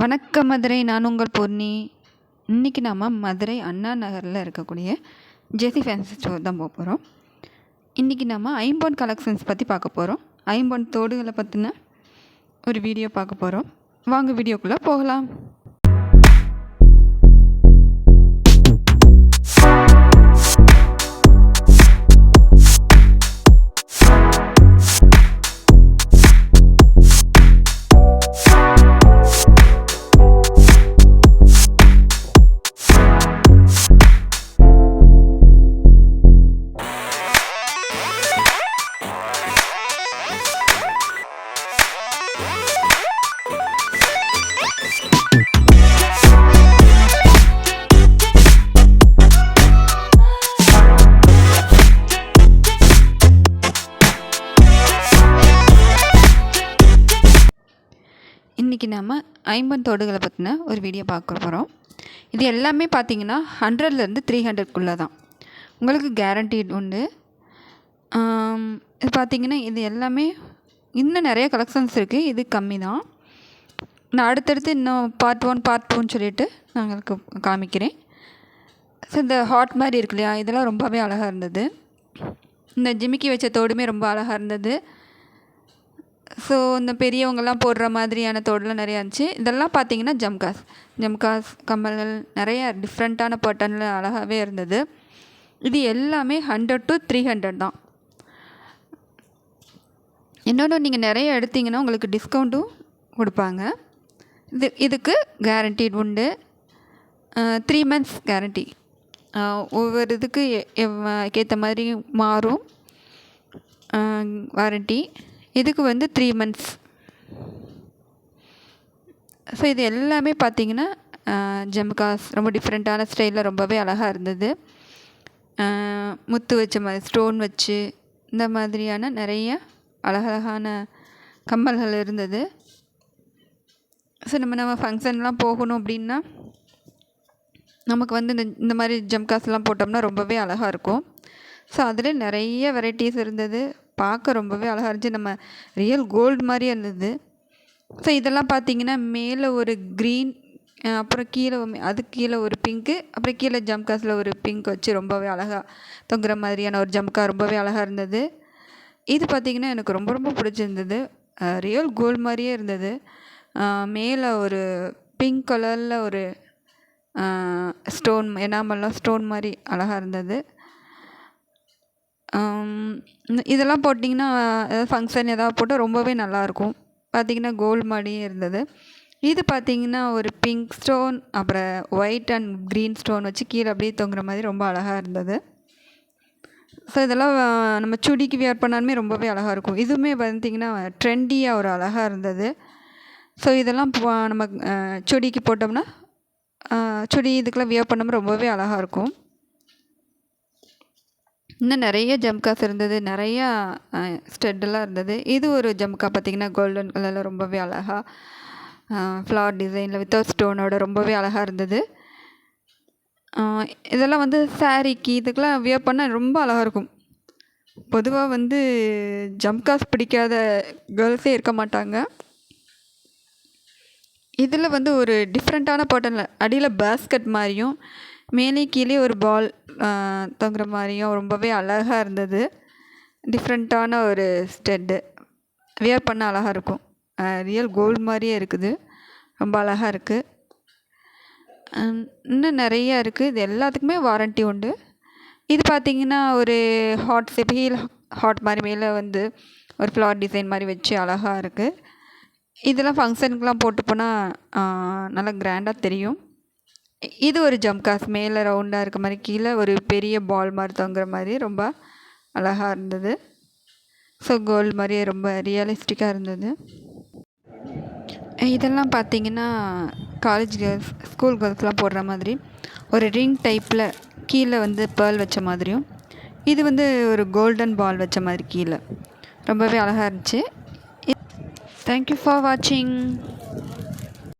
வணக்கம் மதுரை நான் உங்கள் பொன்னி. இன்றைக்கி நாம் மதுரை அண்ணா நகரில் இருக்கக்கூடிய ஜெசி ஃபேன்சி ஸ்டோர் தான் போக போகிறோம் இன்றைக்கி நாம் ஐம்பொன் கலெக்ஷன்ஸ் பற்றி பார்க்க போகிறோம் ஐம்பொன் தோடுகளை பற்றின ஒரு வீடியோ பார்க்க போகிறோம் வாங்க வீடியோக்குள்ளே போகலாம். இன்றைக்கி நாம் ஐம்பன் தோடுகளை பற்றின ஒரு வீடியோ பார்க்க போகிறோம் இது எல்லாமே பார்த்தீங்கன்னா ஹண்ட்ரட்லேருந்து த்ரீ ஹண்ட்ரட்குள்ளே தான் உங்களுக்கு கேரண்டீட் உண்டு. இது பார்த்தீங்கன்னா இது எல்லாமே இன்னும் நிறைய கலெக்ஷன்ஸ் இருக்குது இது கம்மி தான் நான் அடுத்தடுத்து இன்னும் பார்ட் ஒன் பார்ட் டூன்னு சொல்லிட்டு நான் உங்களுக்கு காமிக்கிறேன். ஸோ இந்த ஹாட் மாதிரி இருக்கு இல்லையா? இதெல்லாம் ரொம்பவே அழகாக இருந்தது. இந்த ஜிமிக்கி வச்ச தோடுமே ரொம்ப அழகாக இருந்தது. ஸோ இந்த பெரியவங்கெல்லாம் போடுற மாதிரியான தோடுலாம் நிறையா இருந்துச்சு. இதெல்லாம் பார்த்தீங்கன்னா ஜம்காஸ். ஜம்காஸ் கம்மல்கள் நிறைய டிஃப்ரெண்ட்டான பட்டனில் அழகாகவே இருந்தது. இது எல்லாமே ஹண்ட்ரட் டு த்ரீ ஹண்ட்ரட் தான். இன்னொன்று நீங்கள் நிறைய எடுத்தீங்கன்னா உங்களுக்கு டிஸ்கவுண்ட்டும் கொடுப்பாங்க. இது இதுக்கு கேரண்டீட் உண்டு. த்ரீ மந்த்ஸ் கேரண்டி ஒவ்வொரு இதுக்கு ஏற்ற மாதிரி மாறும். வாரண்ட்டி இதுக்கு வந்து த்ரீ மந்த்ஸ் ஸோ இது எல்லாமே பார்த்தீங்கன்னா ஜம்காஸ் ரொம்ப டிஃப்ரெண்ட்டான ஸ்டைலில் ரொம்பவே அழகாக இருந்தது. முத்து வச்ச மாதிரி ஸ்டோன் வச்சு இந்த மாதிரியான நிறைய அழகழகான கம்மல்கள் இருந்தது. ஸோ நம்ம நம்ம ஃபங்க்ஷன்லாம் போகணும் அப்படின்னா நமக்கு வந்து இந்த இந்த மாதிரி ஜம்காஸ்லாம் போட்டோம்னா ரொம்பவே அழகாக இருக்கும். ஸோ அதில் நிறைய வெரைட்டிஸ் இருந்தது. பார்க்க ரொம்பவே அழகாக இருந்துச்சு. நம்ம ரியல் கோல்டு மாதிரியே இருந்தது. ஸோ இதெல்லாம் பார்த்தீங்கன்னா மேலே ஒரு க்ரீன் அப்புறம் கீழே அதுக்கு கீழே ஒரு பிங்க்கு அப்புறம் கீழே ஜம்காஸில் ஒரு பிங்க் வச்சு ரொம்பவே அழகாக தொங்குற மாதிரியான ஒரு ஜம்கா ரொம்பவே அழகாக இருந்தது. இது பார்த்திங்கன்னா எனக்கு ரொம்ப ரொம்ப பிடிச்சிருந்தது. ரியல் கோல்டு மாதிரியே இருந்தது. மேலே ஒரு பிங்க் கலரில் ஒரு ஸ்டோன் எனாமல்லாம் ஸ்டோன் மாதிரி அழகாக இருந்தது. இதெல்லாம் போட்டிங்கன்னா ஏதாவது ஃபங்க்ஷன் ஏதாவது போட்டால் ரொம்பவே நல்லாயிருக்கும். பார்த்தீங்கன்னா கோல்டு மாதிரியே இருந்தது. இது பார்த்தீங்கன்னா ஒரு பிங்க் ஸ்டோன் அப்புறம் ஒயிட் அண்ட் க்ரீன் ஸ்டோன் வச்சு கீழே அப்படியே தொங்குற மாதிரி ரொம்ப அழகாக இருந்தது. ஸோ இதெல்லாம் நம்ம சுடிக்கு வியர் பண்ணாலுமே ரொம்பவே அழகாக இருக்கும். இதுவுமே பார்த்திங்கன்னா ட்ரெண்டியாக ஒரு அழகாக இருந்தது. ஸோ இதெல்லாம் நம்ம சுடிக்கு போட்டோம்னா சுடி இதுக்கெல்லாம் வியர் பண்ணோம்னா ரொம்பவே அழகாக இருக்கும். இன்னும் நிறைய ஜம்காஸ் இருந்தது நிறையா ஸ்டெட்டெல்லாம் இருந்தது. இது ஒரு ஜம்கா பார்த்திங்கன்னா கோல்டன் கலரில் ரொம்பவே அழகாக ஃப்ளவர் டிசைனில் வித்தவுட் ஸ்டோனோட ரொம்பவே அழகாக இருந்தது. இதெல்லாம் வந்து சாரீக்கு இதுக்கெல்லாம் வியர் பண்ணால் ரொம்ப அழகாக இருக்கும். பொதுவாக வந்து ஜம்காஸ் பிடிக்காத கேர்ள்ஸே இருக்க மாட்டாங்க. இதில் வந்து ஒரு டிஃப்ரெண்ட்டான பேட்டர்னில் அடியில் பேஸ்கட் மாதிரியும் மேலே கீழே ஒரு பால் தொங்குற மாதிரியும் ரொம்பவே அழகாக இருந்தது. டிஃப்ரெண்ட்டான ஒரு ஸ்டெட்டு வியர் பண்ண அழகாக இருக்கும். ரியல் கோல்டு மாதிரியே இருக்குது. ரொம்ப அழகாக இருக்குது இன்னும் நிறைய இருக்குது இது எல்லாத்துக்குமே வாரண்ட்டி உண்டு. இது பார்த்தீங்கன்னா ஒரு ஹாட் ஷேப் ஹீல் ஹாட் மாதிரி மேலே வந்து ஒரு ஃப்ளவர் டிசைன் மாதிரி வச்சு அழகாக இருக்குது இதெல்லாம் ஃபங்க்ஷனுக்குலாம் போட்டு போனால் நல்லா கிராண்டாக தெரியும். இது ஒரு ஜம்காஸ் மேலே ரவுண்டாக இருக்க மாதிரி கீழே ஒரு பெரிய பால் மாதிரி தொங்குற மாதிரி ரொம்ப அழகாக இருந்தது. ஸோ கோல்டு மாதிரியே ரொம்ப ரியலிஸ்டிக்காக இருந்தது. இதெல்லாம் பார்த்தீங்கன்னா காலேஜ் கேர்ள்ஸ் ஸ்கூல் கேர்ள்ஸ்லாம் போடுற மாதிரி ஒரு ரிங் டைப்பில் கீழே வந்து பேர்ல் வச்ச மாதிரியும் இது வந்து ஒரு கோல்டன் பால் வச்ச மாதிரி கீழே. ரொம்பவே அழகாக இருந்துச்சு. தேங்க்யூ ஃபார் வாட்சிங்